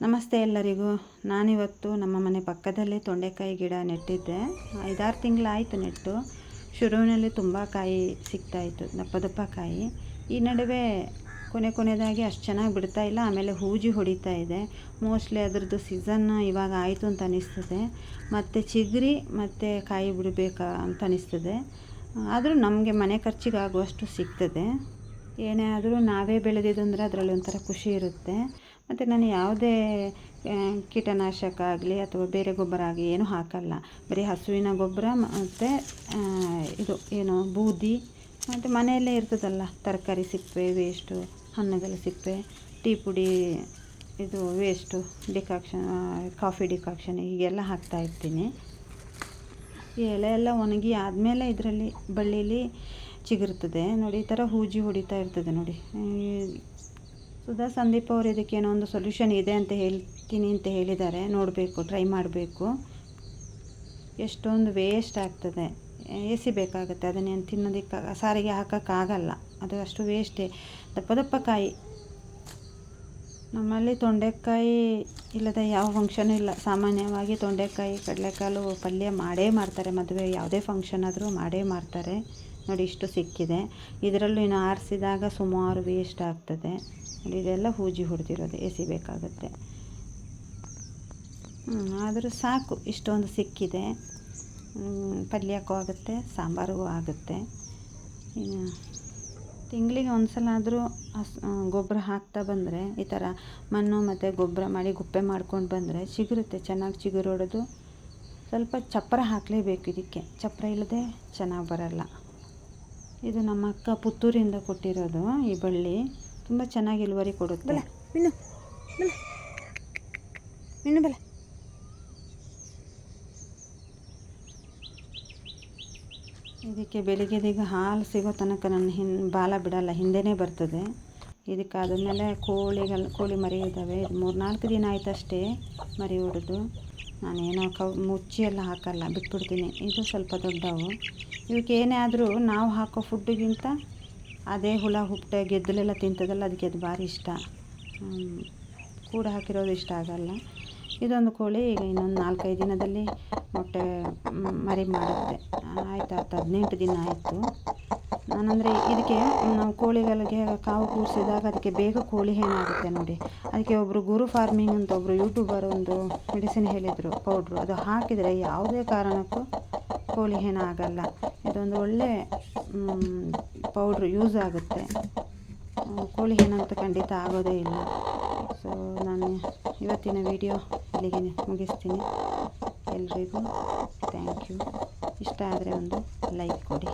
ನಮಸ್ತೆ ಎಲ್ಲರಿಗೂ. ನಾನಿವತ್ತು ನಮ್ಮ ಮನೆ ಪಕ್ಕದಲ್ಲೇ ತೊಂಡೆಕಾಯಿ ಗಿಡ ನೆಟ್ಟಿದ್ದೆ. ಐದಾರು ತಿಂಗಳಾಯಿತು ನೆಟ್ಟು. ಶುರುವಿನಲ್ಲಿ ತುಂಬ ಕಾಯಿ ಸಿಗ್ತಾಯಿತ್ತು, ದಪ್ಪ ದಪ್ಪ ಕಾಯಿ. ಈ ನಡುವೆ ಕೊನೆ ಕೊನೆಯದಾಗಿ ಅಷ್ಟು ಚೆನ್ನಾಗಿ ಬಿಡ್ತಾ ಇಲ್ಲ, ಆಮೇಲೆ ಹೂಜಿ ಹೊಡಿತಾ ಇದೆ. ಮೋಸ್ಟ್ಲಿ ಅದರದ್ದು ಸೀಸನ್ ಇವಾಗ ಆಯಿತು ಅಂತ ಅನಿಸ್ತದೆ. ಮತ್ತು ಚಿಗರಿ, ಮತ್ತು ಕಾಯಿ ಬಿಡಬೇಕಾ ಅಂತ ಅನಿಸ್ತದೆ. ಆದರೂ ನಮಗೆ ಮನೆ ಖರ್ಚಿಗೆ ಆಗುವಷ್ಟು ಸಿಗ್ತದೆ. ಏನೇ ಆದರೂ ನಾವೇ ಬೆಳೆದಿದ್ದು ಅಂದರೆ ಅದರಲ್ಲಿ ಒಂಥರ ಖುಷಿ ಇರುತ್ತೆ. ಮತ್ತು ನಾನು ಯಾವುದೇ ಕೀಟನಾಶಕ ಆಗಲಿ ಅಥವಾ ಬೇರೆ ಗೊಬ್ಬರ ಆಗಲಿ ಏನೂ ಹಾಕಲ್ಲ. ಬರೀ ಹಸುವಿನ ಗೊಬ್ಬರ ಮತ್ತು ಇದು ಏನು ಬೂದಿ ಮತ್ತು ಮನೆಯಲ್ಲೇ ಇರ್ತದಲ್ಲ. ತರಕಾರಿ ಸಿಪ್ಪೆ ವೇಸ್ಟು ಹಣ್ಣುಗಳ ಸಿಪ್ಪೆ, ಟೀ ಪುಡಿ, ಇದು ವೇಸ್ಟು ಡಿಕಾಕ್ಷನ್ ಕಾಫಿ ಡಿಕಾಕ್ಷನ್ ಹೀಗೆಲ್ಲ ಹಾಕ್ತಾಯಿರ್ತೀನಿ ಎಲೆ ಎಲ್ಲ ಒಣಗಿ ಆದಮೇಲೆ ಇದರಲ್ಲಿ ಬಳ್ಳಿಲಿ ಚಿಗುರ್ತದೆ. ನೋಡಿ, ಈ ಥರ ಹೂಜಿ ಹೊಡಿತಾ ಇರ್ತದೆ ನೋಡಿ. ಸುಧಾ ಸಂದೀಪ್ ಅವರು ಇದಕ್ಕೇನೋ ಒಂದು ಸೊಲ್ಯೂಷನ್ ಇದೆ ಅಂತ ಹೇಳ್ತೀನಿ ಅಂತ ಹೇಳಿದ್ದಾರೆ. ನೋಡಬೇಕು ಟ್ರೈ ಮಾಡಬೇಕು. ಎಷ್ಟೊಂದು ವೇಸ್ಟ್ ಆಗ್ತದೆ. ಎ ಸಿ ಬೇಕಾಗುತ್ತೆ ಅದನ್ನೇನು ತಿನ್ನೋದಕ್ಕೆ, ಸಾರಿಗೆ ಹಾಕೋಕ್ಕಾಗಲ್ಲ. ಅದು ಅಷ್ಟು ವೇಸ್ಟೇ ದಪ್ಪ ದಪ್ಪ ಕಾಯಿ. ನಮ್ಮಲ್ಲಿ ತೊಂಡೆಕಾಯಿ ಇಲ್ಲದ ಯಾವ ಫಂಕ್ಷನ್ ಇಲ್ಲ. ಸಾಮಾನ್ಯವಾಗಿ ತೊಂಡೆಕಾಯಿ, ಕಡಲೆಕಾಳು ಪಲ್ಯ ಮಾಡೇ ಮಾಡ್ತಾರೆ. ಮದುವೆ ಯಾವುದೇ ಫಂಕ್ಷನ್ ಆದರೂ ಮಾಡೇ ಮಾಡ್ತಾರೆ. ನೋಡಿ ಇಷ್ಟು ಸಿಕ್ಕಿದೆ. ಇದರಲ್ಲೂ ಇನ್ನು ಆರಿಸಿದಾಗ ಸುಮಾರು ವೇಸ್ಟ್ ಆಗ್ತದೆ. ನೋಡಿ, ಇದೆಲ್ಲ ಹೂಜಿ ಹೊಡೆದಿರೋದು ಎಸಿಬೇಕಾಗುತ್ತೆ ಆದರೂ ಸಾಕು, ಇಷ್ಟೊಂದು ಸಿಕ್ಕಿದೆ. ಪಲ್ಯಕ್ಕೂ ಆಗುತ್ತೆ, ಸಾಂಬಾರಿಗೂ ಆಗುತ್ತೆ. ತಿಂಗಳಿಗೆ ಒಂದು ಸಲ ಆದರೂ ಹಸ್ ಗೊಬ್ಬರ ಹಾಕ್ತಾ ಬಂದರೆ, ಈ ಥರ ಮಣ್ಣು ಮತ್ತು ಗೊಬ್ಬರ ಮಾಡಿ ಗುಪ್ಪೆ ಮಾಡ್ಕೊಂಡು ಬಂದರೆ ಚಿಗುರುತ್ತೆ ಚೆನ್ನಾಗಿ ಚಿಗುರೊಡೆದು. ಸ್ವಲ್ಪ ಚಪ್ಪರ ಹಾಕಲೇಬೇಕು ಇದಕ್ಕೆ. ಚಪ್ಪರ ಇಲ್ಲದೆ ಚೆನ್ನಾಗಿ ಬರಲ್ಲ. ಇದು ನಮ್ಮ ಅಕ್ಕ ಪುತ್ತೂರಿಂದ ಕೊಟ್ಟಿರೋದು ಈ ಬಳ್ಳಿ. ತುಂಬ ಚೆನ್ನಾಗಿ ಇಳುವರಿ ಕೊಡುತ್ತೆ. ಬಲ ಇದಕ್ಕೆ ಬೆಳಿಗ್ಗೆದೀಗ ಹಾಲು ಸಿಗೋ ತನಕ ನನ್ನ ಹಿನ್ ಬಾಲ ಬಿಡಲ್ಲ ಹಿಂದೆನೇ ಬರ್ತದೆ. ಇದಕ್ಕೆ ಆದಮೇಲೆ ಕೋಳಿಗಳು, ಕೋಳಿ ಮರಿ ಇದ್ದಾವೆ. ಇದು ಮೂರು ನಾಲ್ಕು ದಿನ ಆಯ್ತು ಅಷ್ಟೇ ಮರಿ ಹೊಡೆದು ನಾನೇನೋ ಕವ್ ಮುಚ್ಚಿ ಎಲ್ಲ ಹಾಕಲ್ಲ, ಬಿಟ್ಬಿಡ್ತೀನಿ. ಇದು ಸ್ವಲ್ಪ ದೊಡ್ಡವು. ಇವಕ್ಕೆ ಏನೇ ಆದರೂ ನಾವು ಹಾಕೋ ಫುಡ್ಡಿಗಿಂತ ಅದೇ ಹುಳ, ಹುಪ್ಟೆ, ಗೆದ್ದಲೆಲ್ಲ ತಿಂತದಲ್ಲ, ಅದಕ್ಕೆ ಅದು ಭಾರಿ ಇಷ್ಟ. ಕೂಡ ಹಾಕಿರೋದು ಇಷ್ಟ ಆಗಲ್ಲ. ಇದೊಂದು ಕೋಳಿ ಈಗ ಇನ್ನೊಂದು ನಾಲ್ಕೈದು ದಿನದಲ್ಲಿ ಮೊಟ್ಟೆ ಮರಿ ಮಾಡುತ್ತೆ. ಆಯ್ತು ಹತ್ತು ಹದಿನೆಂಟು ದಿನ ಆಯಿತು. ನಾನಂದರೆ ಇದಕ್ಕೆ ನಾವು ಕೋಳಿಗಳಿಗೆ ಕಾವು ಕೂರಿಸಿದಾಗ ಅದಕ್ಕೆ ಬೇಗ ಕೋಳಿ ಏನಾಗುತ್ತೆ ನೋಡಿ. ಅದಕ್ಕೆ ಒಬ್ಬರು ಗುರು ಫಾರ್ಮಿಂಗ್ ಅಂತ ಒಬ್ಬರು ಯೂಟ್ಯೂಬರ್ ಒಂದು ಮೆಡಿಸಿನ್ ಹೇಳಿದರು, ಪೌಡ್ರು. ಅದು ಹಾಕಿದರೆ ಯಾವುದೇ ಕಾರಣಕ್ಕೂ ಕೋಳಿ ಹೆಣ ಆಗಲ್ಲ ಇದೊಂದು ಒಳ್ಳೆ ಪೌಡ್ರು ಯೂಸ್ ಆಗುತ್ತೆ. ಕೋಳಿ ಏನಂತ ಖಂಡಿತ ಆಗೋದೇ ಇಲ್ಲ. ಸೊ ನಾನು ಇವತ್ತಿನ ವಿಡಿಯೋ ಇಲ್ಲಿಗೆ ಮುಗಿಸ್ತೀನಿ. ಎಲ್ರಿಗೂ ಥ್ಯಾಂಕ್ ಯು ಇಷ್ಟ ಆದರೆ ಒಂದು ಲೈಕ್ ಕೊಡಿ.